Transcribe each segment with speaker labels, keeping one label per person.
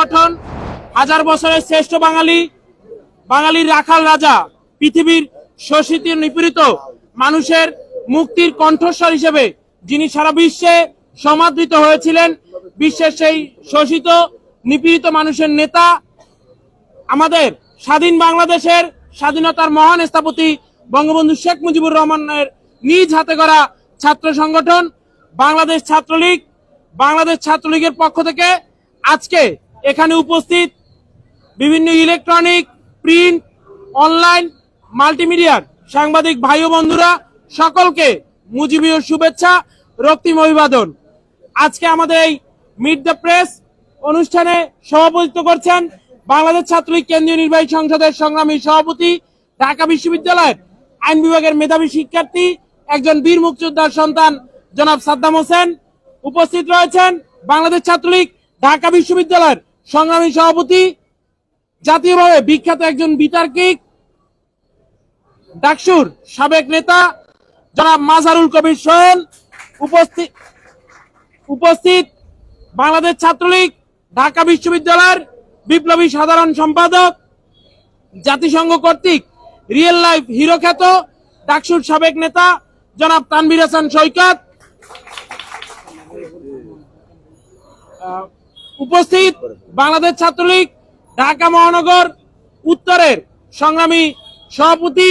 Speaker 1: সংগঠন, হাজার বছরের শ্রেষ্ঠ বাঙালি, বাঙালির রাখাল রাজা, পৃথিবীর শোষিত, নিপীড়িত মানুষের মুক্তির কণ্ঠস্বর হিসেবে যিনি সারা বিশ্বে সমাদৃত হয়েছিলেন, বিশ্বের সেই শোষিত, নিপীড়িত মানুষের নেতা, আমাদের স্বাধীন বাংলাদেশের স্বাধীনতার মহান স্থাপতি বঙ্গবন্ধু শেখ মুজিবুর রহমানের নিজ হাতে করা ছাত্র সংগঠন, বাংলাদেশ ছাত্রলীগ, বাংলাদেশ ছাত্রলীগের পক্ষ থেকে আজকে এখানে উপস্থিত বিভিন্ন ইলেকট্রনিক, প্রিন্ট, অনলাইন, মাল্টিমিডিয়ার সাংবাদিক ভাই বন্ধুরা, সকলকে মুজিবীয় শুভেচ্ছা, রক্তিম অভিবাদন। আজকে আমাদের এই মিট দ্য প্রেস অনুষ্ঠানে সভাপতিত্ব করছেন বাংলাদেশ ছাত্রলীগ কেন্দ্রীয় নির্বাহী সংসদের সংগ্রামী সভাপতি, ঢাকা বিশ্ববিদ্যালয়ের আইন বিভাগের মেধাবী শিক্ষার্থী, একজন বীর মুক্তিযোদ্ধার সন্তান, জনাব সাদ্দাম হোসেন। উপস্থিত রয়েছেন বাংলাদেশ ছাত্রলীগ ঢাকা বিশ্ববিদ্যালয়ের সংগ্রামী সভাপতি, জাতীয়ভাবে বিখ্যাত একজন বিতার্কিক, ডাকসুর সাবেক নেতা, জনাব মাজারুল কবির সোহেল উপস্থিত উপস্থিত বাংলাদেশ ছাত্রলীগ, ঢাকা বিশ্ববিদ্যালয়ের বিপ্লবী সাধারণ সম্পাদক, জাতিসংঘ কর্তৃক রিয়েল লাইফ হিরো খ্যাত ডাকসুর সাবেক নেতা, জনাব তানভীর হাসান সৈকত। উপস্থিত বাংলাদেশ ছাত্রলীগ, ঢাকা মহানগর, উত্তরের সংগ্রামী সভাপতি,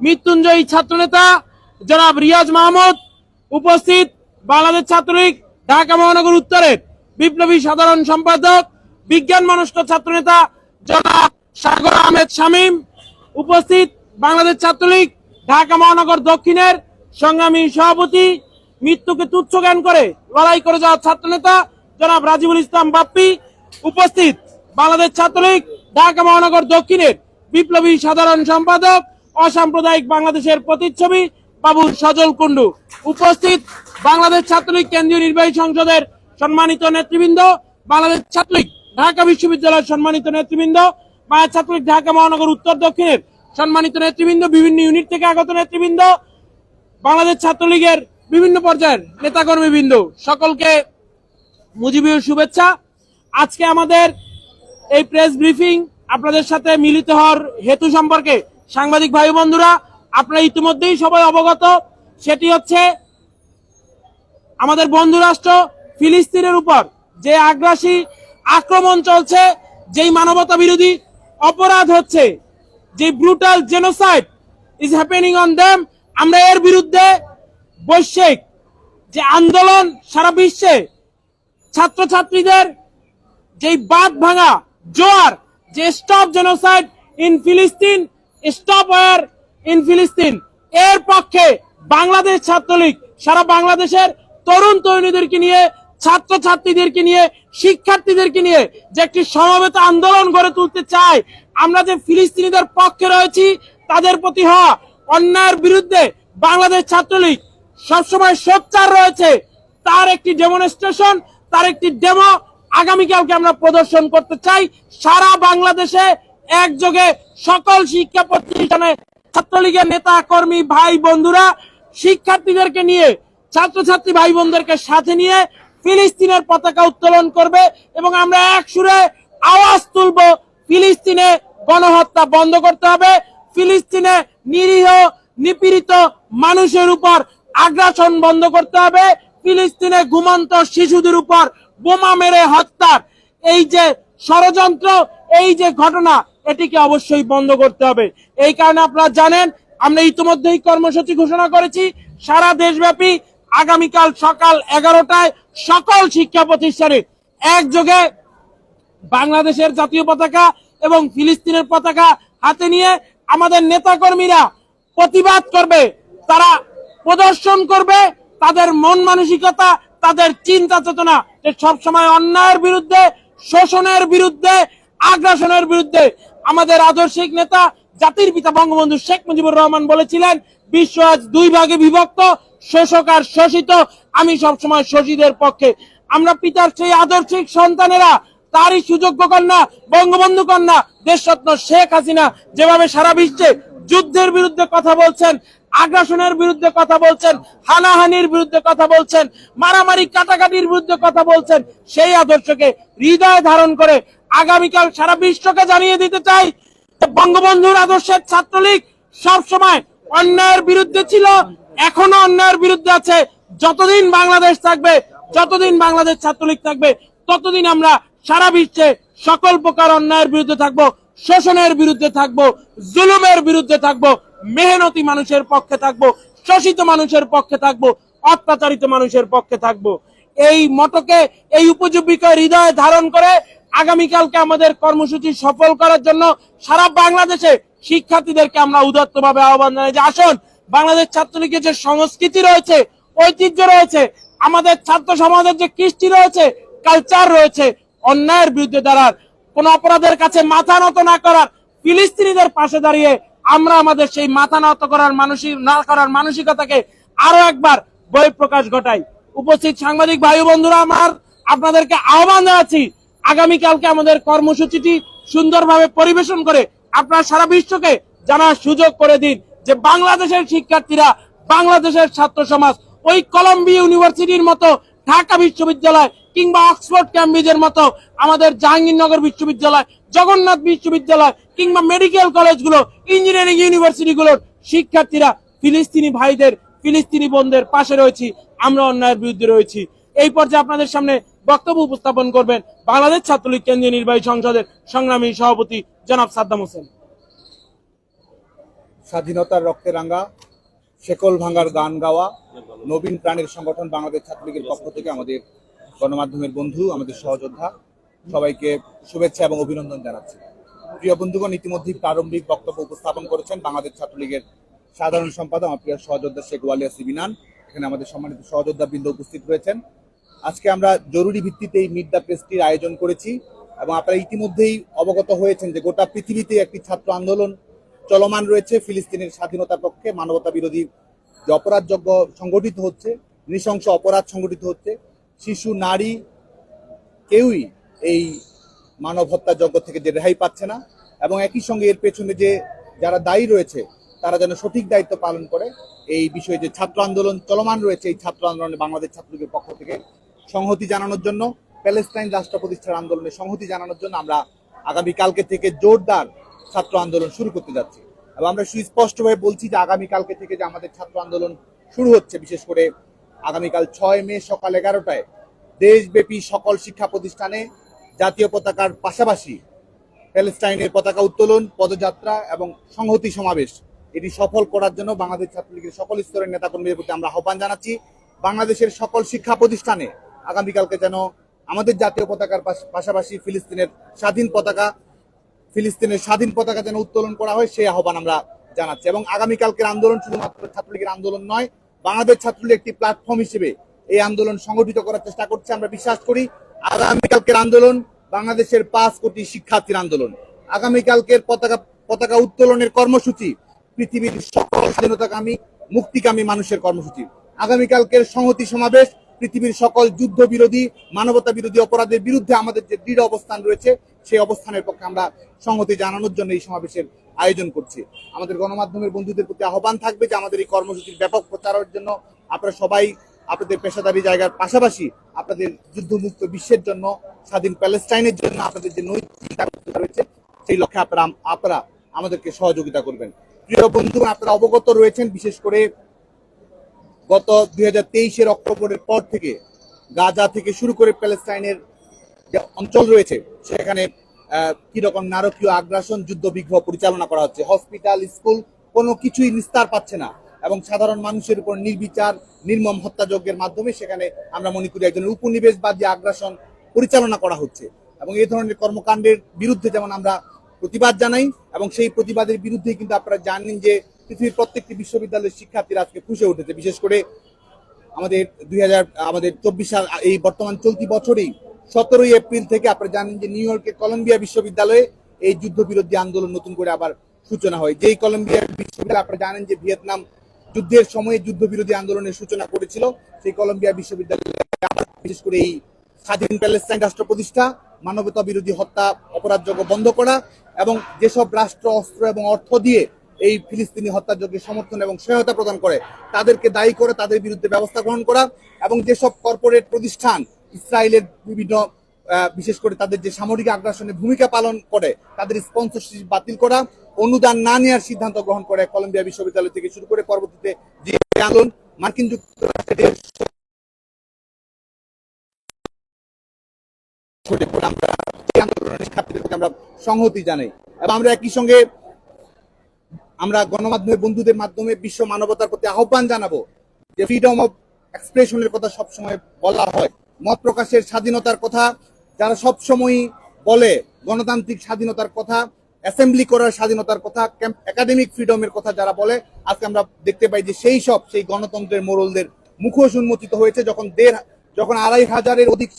Speaker 1: মৃত্যুঞ্জয়ী ছাত্রনেতা জনাব রিয়াজ মাহমুদ, উপস্থিত বাংলাদেশ ছাত্রলীগ, ঢাকা মহানগর, উত্তরের বিপ্লবী সাধারণ সম্পাদক বিজ্ঞান মনস্ক ছাত্রনেতা জনাব সাগর আহমেদ শামীম, উপস্থিত বাংলাদেশ ছাত্রলীগ, ঢাকা মহানগর দক্ষিণের সংগ্রামী সভাপতি, মৃত্যুকে তুচ্ছ জ্ঞান করে লড়াই করে যাওয়া ছাত্রনেতা জনাব রাজিবুল ইসলাম বাপ্পি উপস্থিত। বাংলাদেশ ছাত্রলীগ, ঢাকা মহানগর দক্ষিণের বিপ্লবী সাধারণ সম্পাদক, অসাম্প্রদায়িক বাংলাদেশের প্রতিচ্ছবি বাবু সজল কুন্ডু উপস্থিত বাংলাদেশ ছাত্রলীগ কেন্দ্রীয় নির্বাহী সংসদের সম্মানিত নেতৃবৃন্দ, বাংলাদেশ ছাত্রলীগ, ঢাকা বিশ্ববিদ্যালয়ের সম্মানিত নেতৃবৃন্দ, বাংলাদেশ ছাত্রলীগ, ঢাকা মহানগর উত্তর দক্ষিণের সম্মানিত নেতৃবৃন্দ, বিভিন্ন ইউনিট থেকে আগত নেতৃবৃন্দ, বাংলাদেশ ছাত্রলীগের বিভিন্ন পর্যায়ের নেতাকর্মীবৃন্দ, সকলকে মুজিবীয় শুভেচ্ছা। আজকে আমাদের এই প্রেস ব্রিফিং আপনাদের সাথে মিলিত হওয়ার হেতু সম্পর্কে সাংবাদিক ভাই বন্ধুরা, আপনারা ইতিমধ্যেই সবাই অবগত। সেটি হচ্ছে আমাদের বন্ধু রাষ্ট্র ফিলিস্তিনের উপর যে আগ্রাসী আক্রমণ চলছে, যেই মানবতা বিরোধী অপরাধ হচ্ছে, যে brutal genocide is happening on them আমরা এর বিরুদ্ধে বৈশ্বিক যে আন্দোলন সারা বিশ্বে ছাত্রছাত্রীদের যেই বাদ ভাঙা, জোয়ার, যে স্টপ জেনোসাইড ইন ফিলিস্তিন স্টপ ওয়ার ইন ফিলিস্তিন এর পক্ষে বাংলাদেশ ছাত্রলীগ, সারা বাংলাদেশের তরুণ তরুণীদেরকে নিয়ে, ছাত্রছাত্রীদেরকে নিয়ে, শিক্ষার্থীদেরকে নিয়ে যে একটি সমবেত আন্দোলন গড়ে তুলতে চাই আমরা যে ফিলিস্তিনিদের পক্ষে রয়েছি, তাদের প্রতি হওয়া অন্যায়ের বিরুদ্ধে বাংলাদেশ ছাত্রলীগ সবসময় সোচ্চার রয়েছে, তার একটি ডেমনস্ট্রেশন তার একটি ডেমো আগামীকালকে আমরা প্রদর্শন করতে চাই। সারা বাংলাদেশে একযোগে সকল শিক্ষা প্রতিষ্ঠানে ছাত্রলীগের নেতা, কর্মী, ভাই, বন্ধুরা, শিক্ষার্থীদেরকে নিয়ে, ছাত্রছাত্রী ভাই বোনদেরকে সাথে নিয়ে ফিলিস্তিনের পতাকা উত্তোলন করবে এবং আমরা এক সুরে আওয়াজ তুলব, ফিলিস্তিনে গণহত্যা বন্ধ করতে হবে। ফিলিস্তিনে নিরীহ, নিপীড়িত মানুষের উপর আগ্রাসন বন্ধ করতে হবে। ফিলিস্তিনে ঘুমন্ত শিশুদের উপর বোমা মেরে হত্যার এই যে ষড়যন্ত্র, এই যে ঘটনা, এটিকে অবশ্যই বন্ধ করতে হবে। এই কারণে আপনারা জানেন, আমরা ইতিমধ্যেই কর্মসূচি ঘোষণা করেছি। সারা দেশব্যাপী আগামীকাল সকাল এগারোটায় সকল শিক্ষা প্রতিষ্ঠানে একযোগে বাংলাদেশের জাতীয় পতাকা এবং ফিলিস্তিনের পতাকা হাতে নিয়ে আমাদের নেতাকর্মীরা প্রতিবাদ করবে, তারা প্রদর্শন করবে। তাদের মন মানসিকতা, তাদের চিন্তা চেতনা যে সবসময় অন্যায়ের বিরুদ্ধে, শোষণের বিরুদ্ধে, আগ্রাসনের বিরুদ্ধে। আমাদের আদর্শিক নেতা, জাতির পিতা বঙ্গবন্ধু শেখ মুজিবুর রহমান বলেছিলেন, বিশ্ব আজ দুই ভাগে বিভক্ত, শোষক আর শোষিত। আমি সবসময় শোষিতের পক্ষে। আমরা পিতার সেই আদর্শিক সন্তানেরা, তারই সুযোগ্য কন্যা, বঙ্গবন্ধু কন্যা, দেশরত্ন শেখ হাসিনা যেভাবে সারা বিশ্বে যুদ্ধের বিরুদ্ধে কথা বলছেন আগ্রাসনের বিরুদ্ধে কথা বলছেন, হানাহানির বিরুদ্ধে কথা বলছেন, মারামারি কাটাকাটির বিরুদ্ধে কথা বলছেন, সেই আদর্শকে হৃদয় ধারণ করে আগামীকাল সারা বিশ্বকে জানিয়ে দিতে চাই বঙ্গবন্ধুর আদর্শের ছাত্রলীগ সব সময় অন্যায়ের বিরুদ্ধে ছিল, এখনও অন্যায়ের বিরুদ্ধে আছে। যতদিন বাংলাদেশ থাকবে, যতদিন বাংলাদেশ ছাত্রলীগ থাকবে, ততদিন আমরা সারা বিশ্বে সকল প্রকার অন্যায়ের বিরুদ্ধে থাকব, শোষণের বিরুদ্ধে থাকব, জুলুমের বিরুদ্ধে থাকব। মেহনতি মানুষের পক্ষে থাকব, শোষিত মানুষের পক্ষে থাকব, অত্যাচারিত মানুষের পক্ষে থাকব। এই মতকে এই উপজীবিকা হৃদয়ে ধারণ করে আগামীকালকে আমাদের কর্মসূচি সফল করার জন্য সারা বাংলাদেশে শিক্ষার্থীদেরকে আমরা উদাত্তভাবে আহ্বান জানাই যে, আসুন, বাংলাদেশ ছাত্রলীগের যে সংস্কৃতি রয়েছে, ঐতিহ্য রয়েছে, আমাদের ছাত্র সমাজের যে কৃষ্টি রয়েছে কালচার রয়েছে, অন্যায়ের বিরুদ্ধে দাঁড়ার কোন অপরাধের কাছে মাথা নত না করার ফিলিস্তিনিদের পাশে দাঁড়িয়ে আমরা আমাদের সেই মাথা নত করার মানসিক, না করার মানসিকতাকে আরও একবার বই প্রকাশ ঘটাই। উপস্থিত সাংবাদিক ভাই বন্ধুরা আমার, আপনাদেরকে আহ্বান জানাচ্ছি, আগামীকালকে আমাদের কর্মসূচিটি সুন্দরভাবে পরিবেশন করে আপনারা সারা বিশ্বকে জানার সুযোগ করে দিন যে বাংলাদেশের শিক্ষার্থীরা, বাংলাদেশের ছাত্র সমাজ, ওই কলম্বিয়া ইউনিভার্সিটির মতো, ঢাকা বিশ্ববিদ্যালয় কিংবা অক্সফোর্ড, ক্যামব্রিজের মতো আমাদের জাহাঙ্গীরনগর বিশ্ববিদ্যালয়, জগন্নাথ বিশ্ববিদ্যালয় কিংবা মেডিকেল কলেজগুলো ইঞ্জিনিয়ারিং ইউনিভার্সিটিগুলোর শিক্ষার্থীরা ফিলিস্তিনি ভাইদের, ফিলিস্তিনি বোনদের পাশে রয়েছি, আমরা অন্যায়ের বিরুদ্ধে রয়েছি। এই পর্যায়ে আপনাদের সামনে বক্তব্য উপস্থাপন করবেন বাংলাদেশ ছাত্রলীগ কেন্দ্রীয় নির্বাহী সংসদের সংগ্রামী সভাপতি জনাব সাদ্দাম হোসেন।
Speaker 2: স্বাধীনতার রক্তে রাঙ্গা শেকল ভাঙ্গার গান গাওয়া, নবীন প্রাণের সংগঠন বাংলাদেশ ছাত্রলীগের পক্ষ থেকে আমাদের গণমাধ্যমের বন্ধু, আমাদের সহযোদ্ধা, সবাইকে শুভেচ্ছা এবং অভিনন্দন জানাচ্ছি। প্রিয় বন্ধুগণ, ইতিমধ্যেই প্রারম্ভিক বক্তব্য উপস্থাপন করেছেন বাংলাদেশ ছাত্রলীগের সাধারণ সম্পাদক আমার প্রিয় সহযোদ্ধা শেখ ওয়ালিয়া সিবিনান। এখানে আমাদের সম্মানিত সহযোদ্ধা বৃন্দ উপস্থিত রয়েছেন। আজকে আমরা জরুরি ভিত্তিতে এই মিড দ্য প্রেসটির আয়োজন করেছি এবং আপনারা ইতিমধ্যেই অবগত হয়েছেন যে গোটা পৃথিবীতে একটি ছাত্র আন্দোলন চলমান রয়েছে। ফিলিস্তিনের স্বাধীনতার পক্ষে মানবতা বিরোধী যে অপরাধযোগ্য সংগঠিত হচ্ছে, নৃশংস অপরাধ সংগঠিত হচ্ছে, শিশু, নারী, কেউই এই মানব হত্যাযজ্ঞ থেকে যে রেহাই পাচ্ছে না, এবং একই সঙ্গে এর পেছনে যে যারা দায়ী রয়েছে, তারা যেন সঠিক দায়িত্ব পালন করে, এই বিষয়ে যে ছাত্র আন্দোলন চলমান রয়েছে, এই ছাত্র আন্দোলনে বাংলাদেশ ছাত্রলীগের পক্ষ থেকে সংহতি জানানোর জন্য প্যালেস্টাইন রাষ্ট্র প্রতিষ্ঠার আন্দোলনে সংহতি জানানোর জন্য আমরা আগামীকালকে থেকে জোরদার ছাত্র আন্দোলন শুরু করতে যাচ্ছি। এবং আমরা সুস্পষ্টভাবে বলছি যে আগামীকালকে থেকে যে আমাদের ছাত্র আন্দোলন শুরু হচ্ছে, বিশেষ করে আগামীকাল ছয় মে সকাল এগারোটায় দেশব্যাপী সকল শিক্ষা প্রতিষ্ঠানে জাতীয় পতাকার পাশাপাশি প্যালেস্টাইনের পতাকা উত্তোলন, পদযাত্রা এবং সংহতি সমাবেশ। এটি সফল করার জন্য বাংলাদেশ ছাত্রলীগের সকল স্তরের নেতাকর্মীদের প্রতি আমরা আহ্বান জানাচ্ছি। বাংলাদেশের সকল শিক্ষা প্রতিষ্ঠানে আগামীকালকে যেন আমাদের জাতীয় পতাকার পাশ- পাশাপাশি ফিলিস্তিনের স্বাধীন পতাকা, ফিলিস্তিনের স্বাধীন পতাকা যেন উত্তোলন করা হয়, সেই আহ্বান আমরা জানাচ্ছি। এবং আগামীকালকের আন্দোলন শুধুমাত্র ছাত্রলীগের আন্দোলন নয়, বাংলাদেশ ছাত্রলীগ একটি প্ল্যাটফর্ম হিসেবে এই আন্দোলন সংগঠিত করার চেষ্টা করছে। আমরা বিশ্বাস করি আগামীকালকের আন্দোলন বাংলাদেশের পাঁচ কোটি শিক্ষার্থীর আন্দোলন। আগামীকালকের পতাকা পতাকা উত্তোলনের কর্মসূচি পৃথিবীর সকল স্বাধীনতাকামী, মুক্তিকামী মানুষের কর্মসূচি। আগামীকালকের সংহতি সমাবেশ পৃথিবীর সকল যুদ্ধ বিরোধী মানবতা বিরোধী অপরাধের বিরুদ্ধে আমাদের যে দৃঢ় অবস্থান রয়েছে, সেই অবস্থানের পক্ষে আমরা সংহতি জানানোর জন্য এই সমাবেশের আয়োজন করছি। আমাদের গণমাধ্যমের বন্ধুদের প্রতি আহ্বান থাকবে যে আমাদের এই কর্মসূচির ব্যাপক প্রচারের জন্য আপনারা সবাই আপনাদের পেশাদারি জায়গার পাশাপাশি আপনাদের যুদ্ধমুক্ত বিশ্বের জন্য, স্বাধীন প্যালেস্টাইনের জন্য আপনাদের যে নৈতিক রয়েছে, সেই লক্ষ্যে আপনারা আপনারা আমাদেরকে সহযোগিতা করবেন। প্রিয় বন্ধু, আপনারা অবগত রয়েছেন, বিশেষ করে গত দুই হাজার তেইশের অক্টোবরের পর থেকে গাজা থেকে শুরু করে প্যালেস্টাইনের যে অঞ্চল রয়েছে, সেখানে কীরকম নারকীয় আগ্রাসন, যুদ্ধ বিগ্রহ পরিচালনা করা হচ্ছে। হসপিটাল, স্কুল, কোনো কিছুই নিস্তার পাচ্ছে না। এবং সাধারণ মানুষের উপর নির্বিচার, নির্মম হত্যাযজ্ঞের মাধ্যমে সেখানে আমরা মনে করি একজনের উপনিবেশবাদী আগ্রাসন পরিচালনা করা হচ্ছে। এবং এই ধরনের কর্মকাণ্ডের বিরুদ্ধে যেমন আমরা প্রতিবাদ জানাই, এবং সেই প্রতিবাদের বিরুদ্ধে কিন্তু আপনারা জানেন যে পৃথিবীর প্রত্যেকটি বিশ্ববিদ্যালয়ের শিক্ষার্থীরা আজকে ফুসে উঠেছে। বিশেষ করে আমাদের দুই হাজার, আমাদের চব্বিশ সাল, এই বর্তমান চলতি বছরেই সতেরোই এপ্রিল থেকে আপনারা জানেন যে নিউ ইয়র্কের কলম্বিয়া বিশ্ববিদ্যালয়ে এই যুদ্ধ বিরোধী আন্দোলন নতুন করে আবার সূচনা হয়। যেই কলম্বিয়া বিশ্ববিদ্যালয় আপনারা জানেন যে ভিয়েতনাম যুদ্ধের সময়ে যুদ্ধ বিরোধী আন্দোলনের সূচনা করেছিল সেই কলম্বিয়া বিশ্ববিদ্যালয়ে। বিশেষ করে এই স্বাধীন প্যালেস্টাইন রাষ্ট্র প্রতিষ্ঠা, মানবতা বিরোধী হত্যা অপরাধযোগ্য বন্ধ করা এবং যেসব রাষ্ট্র, অস্ত্র এবং অর্থ দিয়ে এই ফিলিস্তিনি হত্যাযজ্ঞের সমর্থন এবং সহায়তা প্রদান করে, তাদেরকে দায়ী করে তাদের বিরুদ্ধে ব্যবস্থা গ্রহণ করা এবং যেসব কর্পোরেট প্রতিষ্ঠান, ইসরায়েলের বিভিন্ন বিশেষ করে তাদের যে সামরিক আগ্রাসনে ভূমিকা পালন করে, তাদের স্পন্সরশিপ বাতিল করা, অনুদান না নেওয়ার সিদ্ধান্ত গ্রহণ করে কলম্বিয়া বিশ্ববিদ্যালয় থেকে শুরু করে পরবর্তীতে যে আন্দোলন, মার্কিন যুক্তরাষ্ট্রের আমরা সংহতি জানাই। এবং আমরা একই সঙ্গে আমরা গণমাধ্যমের বন্ধুদের মাধ্যমে বিশ্ব মানবতার প্রতি আহ্বান জানাব যে ফ্রিডম অফ এক্সপ্রেশনের কথা সবসময় বলা হয়। মত প্রকাশের স্বাধীনতার কথা যারা সবসময় বলে গণতান্ত্রিক স্বাধীনতার কথা অ্যাসেম্বলি করার স্বাধীনতার কথা একাডেমিক ফ্রিডমের কথা যারা বলে, আজকে আমরা দেখতে পাই যে সেই সব, সেই গণতন্ত্রের মোড়লদের মুখোশ উন্মোচিত হয়েছে যখন দেড়, যখন আড়াই হাজারের অধিক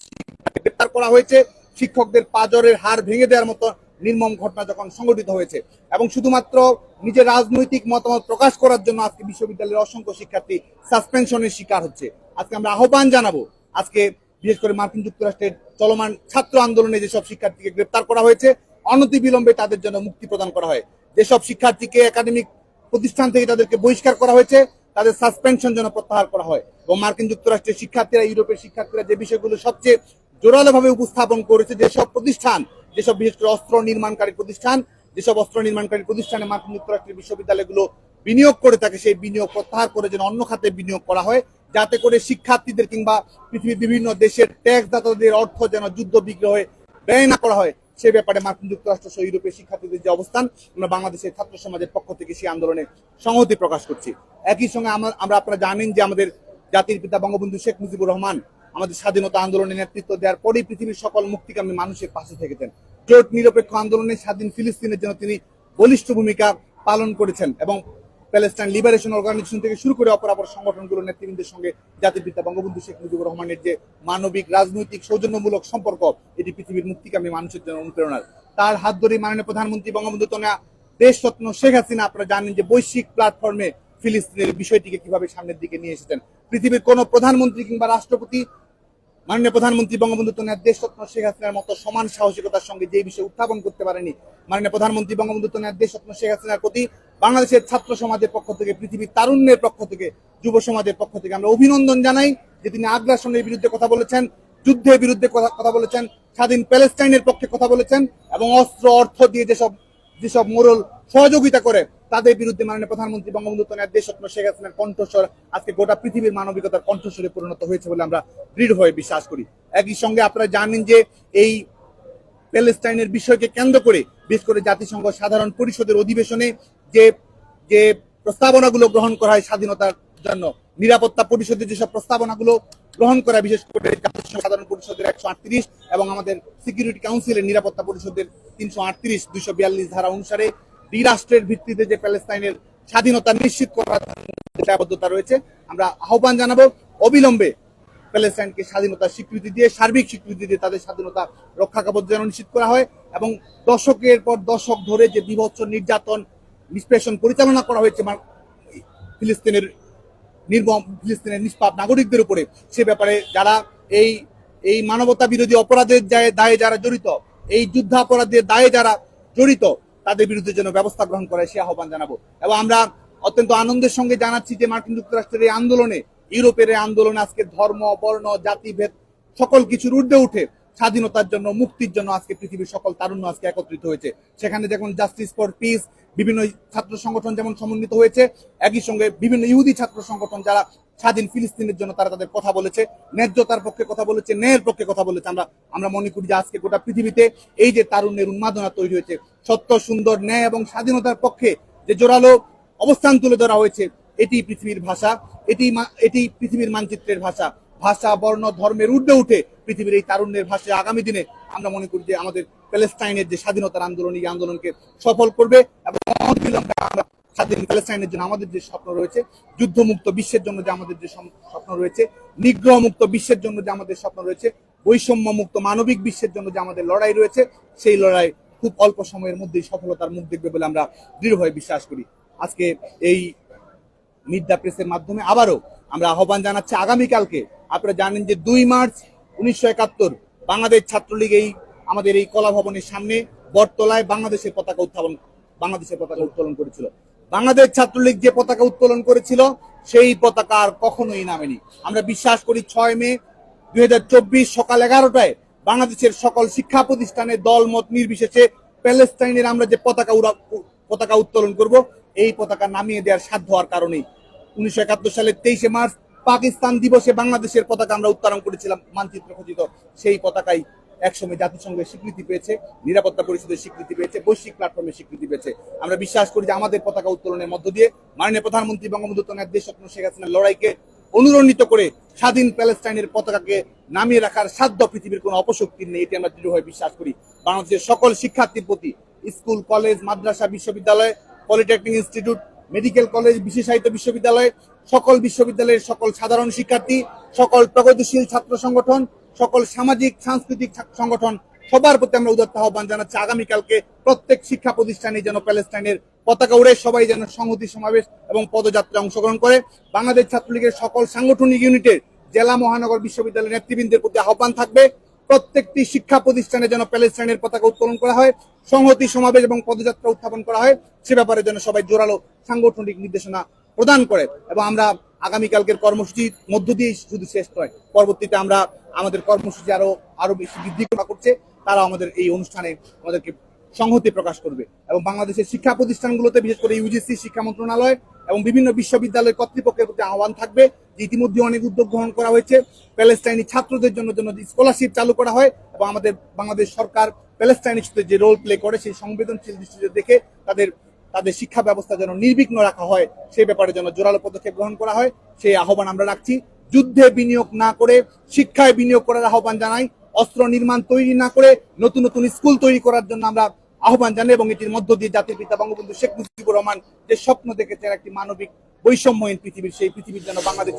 Speaker 2: গ্রেপ্তার করা হয়েছে, শিক্ষকদের পাজরের হার ভেঙে দেওয়ার মতো নির্মম ঘটনা যখন সংঘটিত হয়েছে। এবং শুধুমাত্র নিজের রাজনৈতিক মতামত প্রকাশ করার জন্য আজকে বিশ্ববিদ্যালয়ের অসংখ্য শিক্ষার্থী সাসপেনশনের শিকার হচ্ছে। আজকে আমরা আহ্বান জানাব, আজকে বিশেষ করে মার্কিন যুক্তরাষ্ট্রের চলমান ছাত্র আন্দোলনে যেসব শিক্ষার্থীকে গ্রেপ্তার করা হয়েছে, অনতিবিলম্বে তাদের জন্য মুক্তি প্রদান করা হয়। যেসব শিক্ষার্থীকে একাডেমিক প্রতিষ্ঠান থেকে তাদেরকে বহিষ্কার করা হয়েছে, তাদের সাসপেনশন যেন প্রত্যাহার করা হয় এবং মার্কিন যুক্তরাষ্ট্রের শিক্ষার্থীরা, ইউরোপের শিক্ষার্থীরা যে বিষয়গুলো সবচেয়ে জোরালোভাবে উপস্থাপন করেছে, যেসব প্রতিষ্ঠান, যেসব বিশেষ করে অস্ত্র নির্মাণকারী প্রতিষ্ঠান, যেসব অস্ত্র নির্মাণকারী প্রতিষ্ঠানে মার্কিন যুক্তরাষ্ট্রের বিশ্ববিদ্যালয়গুলো বিনিয়োগ করে থাকে সেই বিনিয়োগ প্রত্যাহার করে যেন অন্য খাতে বিনিয়োগ করা হয়, যাতে করে শিক্ষার্থীদের কিংবা পৃথিবীর বিভিন্ন দেশের ট্যাক্স দাতাদের অর্থ যেন যুদ্ধ বিগ্রহে ব্যয় না করা হয়। সে ব্যাপারে মার্কিন যুক্তরাষ্ট্র, সহ ইউরোপের শিক্ষার্থীদের যে অবস্থান, আমরা বাংলাদেশের ছাত্র সমাজের পক্ষ থেকে সেই আন্দোলনে সংহতি প্রকাশ করছি। একই সঙ্গে আমরা আমরা আপনারা জানেন যে আমাদের জাতির পিতা বঙ্গবন্ধু শেখ মুজিবুর রহমান আমাদের স্বাধীনতা আন্দোলনে নেতৃত্ব দেওয়ার পরেই পৃথিবীর সকল মুক্তিকামী মানুষের পাশে থেকেছেন। জোট নিরপেক্ষ আন্দোলনে স্বাধীন ফিলিস্তিনের জন্য তিনি বলিষ্ঠ ভূমিকা পালন করেছেন এবং প্যালেস্টাইন লিবারেশন অর্গানাইজেশন থেকে শুরু করে অপর অপর সংগঠনগুলোর নেতৃবৃন্দের সঙ্গে জাতির পিতা বঙ্গবন্ধু শেখ মুজিবুর রহমানের যে মানবিক, রাজনৈতিক সৌজন্যমূলক সম্পর্ক, এটি পৃথিবীর মুক্তিকামী মানুষের জন্য অনুপ্রেরণার। তার হাত ধরে মাননীয় প্রধানমন্ত্রী বঙ্গবন্ধু তনয়া দেশরত্ন শেখ হাসিনা, আপনারা জানেন যে বৈশ্বিক প্ল্যাটফর্মে ফিলিস্তিনের বিষয়টিকে কীভাবে সামনের দিকে নিয়ে এসেছেন। পৃথিবীর কোন প্রধানমন্ত্রী কিংবা রাষ্ট্রপতি মাননীয় প্রধানমন্ত্রী বঙ্গবন্ধু তনয়ার দেশরত্ন শেখ হাসিনার মতো সমান সাহসিকতার সঙ্গে যে বিষয়ে উত্থাপন করতে পারেনি, মাননীয় প্রধানমন্ত্রী বঙ্গবন্ধু তনয়ার দেশরত্ন শেখ হাসিনার প্রতি বাংলাদেশের ছাত্র সমাজের পক্ষ থেকে, পৃথিবীর তারুণ্যের পক্ষ থেকে, যুব সমাজের পক্ষ থেকে আমরা অভিনন্দন জানাই যে তিনি আগ্রাসনের বিরুদ্ধে কথা বলেছেন, যুদ্ধের বিরুদ্ধে কথা বলেছেন, স্বাধীন প্যালেস্টাইনের পক্ষে কথা বলেছেন এবং অস্ত্র, অর্থ দিয়ে যেসব যেসব মোরল সহযোগিতা করে, তাদের বিরুদ্ধে মাননীয় প্রধানমন্ত্রী বঙ্গবন্ধু দেশরত্ন শেখ হাসিনার কণ্ঠস্বর আজকে গোটা পৃথিবীর মানবিকতার কণ্ঠস্বরে পরিণত হয়েছে বলে আমরা দৃঢ় হয়ে বিশ্বাস করি। একই সঙ্গে আপনারা জানেন যে এই প্যালেস্টাইনের বিষয়কে কেন্দ্র করে, বিশেষ করে জাতিসংঘ সাধারণ পরিষদের অধিবেশনে যে যে প্রস্তাবনাগুলো গ্রহণ করা হয় স্বাধীনতার জন্য, নিরাপত্তা পরিষদের যেসব প্রস্তাবনাগুলো গ্রহণ করা বিশেষ করে সাধারণ পরিষদের একশো আটত্রিশ এবং আমাদের সিকিউরিটি কাউন্সিলের নিরাপত্তা পরিষদের তিনশো আটত্রিশ, দুইশো বিয়াল্লিশ ধারা অনুসারে দ্বিরাষ্ট্রের ভিত্তিতে যে প্যালেস্তাইনের স্বাধীনতা নিশ্চিত করার দায়বদ্ধতা রয়েছে, আমরা আহ্বান জানাব অবিলম্বে প্যালেস্টাইনকে স্বাধীনতা স্বীকৃতি দিয়ে, সার্বিক স্বীকৃতি দিয়ে তাদের স্বাধীনতা রক্ষা কবচ যেন নিশ্চিত করা হয় এবং দশকের পর দশক ধরে যে বিভৎস নির্যাতন, নিষ্পেষণ পরিচালনা করা হয়েছে ফিলিস্তিনের নির্মম ফিলিস্তিনের নিষ্পাপ নাগরিকদের উপরে। সে ব্যাপারে যারা এই এই মানবতা বিরোধী অপরাধের দায়ে যারা জড়িত, এই যুদ্ধাপরাধের দায়ে যারা জড়িত, তাদের বিরুদ্ধে যেন ব্যবস্থা গ্রহণ করে, সে আহ্বান জানাব। এবং আমরা অত্যন্ত আনন্দের সঙ্গে জানাচ্ছি যে মার্কিন যুক্তরাষ্ট্রের এই আন্দোলনে, ইউরোপের এই আন্দোলনে আজকে ধর্ম, বর্ণ জাতিভেদ সকল কিছুর ঊর্ধ্বে উঠে স্বাধীনতার জন্য, মুক্তির জন্য আজকে পৃথিবীর সকল তারুণ্য আজকে একত্রিত হয়েছে। সেখানে যেমন জাস্টিস ফর পিস বিভিন্ন ছাত্র সংগঠন যেমন সমন্বিত হয়েছে, একই সঙ্গে বিভিন্ন ইহুদি ছাত্র সংগঠন যারা স্বাধীন ফিলিস্তিনের জন্য তারা তাদের কথা বলেছে, ন্যায্যতার পক্ষে কথা বলেছে, ন্যায়ের পক্ষে কথা বলেছে। আমরা আমরা মনে করি যে আজকে গোটা পৃথিবীতে এই যে তারুণ্যের উন্মাদনা তৈরি হয়েছে, সত্য, সুন্দর, ন্যায় এবং স্বাধীনতার পক্ষে যে জোরালো অবস্থান তুলে ধরা হয়েছে, এটি পৃথিবীর ভাষা, এটি এটি পৃথিবীর মানচিত্রের ভাষা। ভাষা, বর্ণ, ধর্মের ঊর্ধ্বে উঠে পৃথিবীর এই তারুণ্যের ভাষায় আগামী দিনে আমরা মনে করি যে আমাদের প্যালেস্টাইনের যে স্বাধীনতার আন্দোলন, এই আন্দোলনকে সফল করবে এবং আমরা স্বাধীন প্যালেস্টাইনের জন্য আমাদের যে স্বপ্ন রয়েছে, যুদ্ধমুক্ত বিশ্বের জন্য যে আমাদের যে স্বপ্ন রয়েছে নিগ্রহ মুক্ত বিশ্বের জন্য যে আমাদের স্বপ্ন রয়েছে বৈষম্য মুক্ত মানবিক বিশ্বের জন্য যে আমাদের লড়াই রয়েছে, সেই লড়াই খুব অল্প সময়ের মধ্যেই সফলতার মুখ দেখবে বলে আমরা দৃঢ়ভাবে বিশ্বাস করি। আজকে এই মিড প্রেসের মাধ্যমে আবারও আমরা আহ্বান জানাচ্ছি আগামীকালকে আপনারা জানেন যে দুই মার্চ উনিশশো একাত্তর বাংলাদেশ ছাত্রলীগ এই আমাদের এই কলা ভবনের সামনে বটতলায় বাংলাদেশের পতাকা উত্থাপন, বাংলাদেশের পতাকা উত্তোলন করেছিল। বাংলাদেশ ছাত্রলীগ যে পতাকা উত্তোলন করেছিল, সেই পতাকা আর কখনোই নামেনি। আমরা বিশ্বাস করি ছয় মে দুই হাজার চব্বিশ সকাল এগারোটায় বাংলাদেশের সকল শিক্ষা প্রতিষ্ঠানে দল মত নির্বিশেষে প্যালেস্টাইনের আমরা যে পতাকা উড়া, পতাকা উত্তোলন করব, এই পতাকা নামিয়ে দেওয়ার সাধ্য হওয়ার কারণেই। উনিশশো সালের তেইশে মার্চ পাকিস্তান দিবসে বাংলাদেশের পতাকা আমরা উত্তোলন করেছিলাম, মানচিত্র খচিত। সেই পতাকাই একসময় জাতিসংঘের স্বীকৃতি পেয়েছে, নিরাপত্তা পরিষদের স্বীকৃতি পেয়েছে, বৈশ্বিক প্ল্যাটফর্মের স্বীকৃতি পেয়েছে। আমরা বিশ্বাস করি যে আমাদের পতাকা উত্তোলনের মধ্য দিয়ে মাননীয় প্রধানমন্ত্রী বঙ্গবন্ধু তনয়ের দেশরত্ন শেখ হাসিনার লড়াইকে অনুরণিত করে স্বাধীন প্যালেস্টাইনের পতাকাকে নামিয়ে রাখার সাধ্য পৃথিবীর কোনো অপশক্তির নেই, এটি আমরা দৃঢ়ভাবে বিশ্বাস করি। বাংলাদেশের সকল শিক্ষার্থীর প্রতি স্কুল, কলেজ, মাদ্রাসা, বিশ্ববিদ্যালয়, পলিটেকনিক ইনস্টিটিউট, মেডিকেল কলেজ, বিশেষায়িত বিশ্ববিদ্যালয় সকল বিশ্ববিদ্যালয়ের সকল সাধারণ শিক্ষার্থী, সকল প্রগতিশীল ছাত্র সংগঠন, সকল সামাজিক, সাংস্কৃতিক সংগঠন, সবার প্রতি আমরা উদাত্ত আহ্বান জানাচ্ছি। আগামীকালকে প্রত্যেক শিক্ষা প্রতিষ্ঠানে যেন প্যালেস্টাইনের পতাকা উড়ে সবাই যেন সংহতি সমাবেশ এবং পদযাত্রায় অংশগ্রহণ করে। বাংলাদেশ ছাত্রলীগের সকল সাংগঠনিক ইউনিটের জেলা মহানগর বিশ্ববিদ্যালয়ের নেতৃবৃন্দের প্রতি আহ্বান থাকবে। প্রত্যেকটি শিক্ষা প্রতিষ্ঠানে যেন প্যালেস্টাইনের পতাকা উত্তোলন করা হয়, সংহতি সমাবেশ এবং পদযাত্রা উত্থাপন করা হয়, সে ব্যাপারে যেন সবাই জোরালো সাংগঠনিক নির্দেশনা প্রদান করে এবং আমরা আগামীকালকের কর্মসূচির মধ্য দিয়ে শুধু শেষ নয়, পরবর্তীতে আমরা আমাদের কর্মসূচি আরও আরও বেশি বৃদ্ধি করা করছে তারা আমাদের এই অনুষ্ঠানে আমাদেরকে সংহতি প্রকাশ করবে এবং বাংলাদেশের শিক্ষা প্রতিষ্ঠানগুলোতে, বিশেষ করে ইউজিসি শিক্ষা মন্ত্রণালয় এবং বিভিন্ন বিশ্ববিদ্যালয় কর্তৃপক্ষের প্রতি আহ্বান থাকবে যে ইতিমধ্যে অনেক উদ্যোগ গ্রহণ করা হয়েছে। প্যালেস্টাইনি ছাত্রদের জন্য জন্য স্কলারশিপ চালু করা হয় এবং আমাদের বাংলাদেশ সরকার প্যালেস্টাইন ইস্যুতে যে রোল প্লে করে, সেই সংবেদনশীল দৃষ্টিতে দেখে তাদের তাদের শিক্ষা ব্যবস্থা যেন নির্বিঘ্ন রাখা হয়, সেই ব্যাপারে যেন জোরালো পদক্ষেপ গ্রহণ করা হয়, সেই আহ্বান আমরা রাখছি। যুদ্ধে বিনিয়োগ না করে, শিক্ষায় বিনিয়োগ করার আহ্বান জানাই, অস্ত্র নির্মাণ তৈরি না করে, নতুন নতুন স্কুল তৈরি করার জন্য আমরা আহ্বান জানাই এবং এটির মধ্য দিয়ে জাতির পিতা বঙ্গবন্ধু শেখ মুজিবুর রহমান যে স্বপ্ন দেখেছেন একটি মানবিক বৈষম্যহীন পৃথিবীর, সেই পৃথিবীর জন্য বাংলাদেশ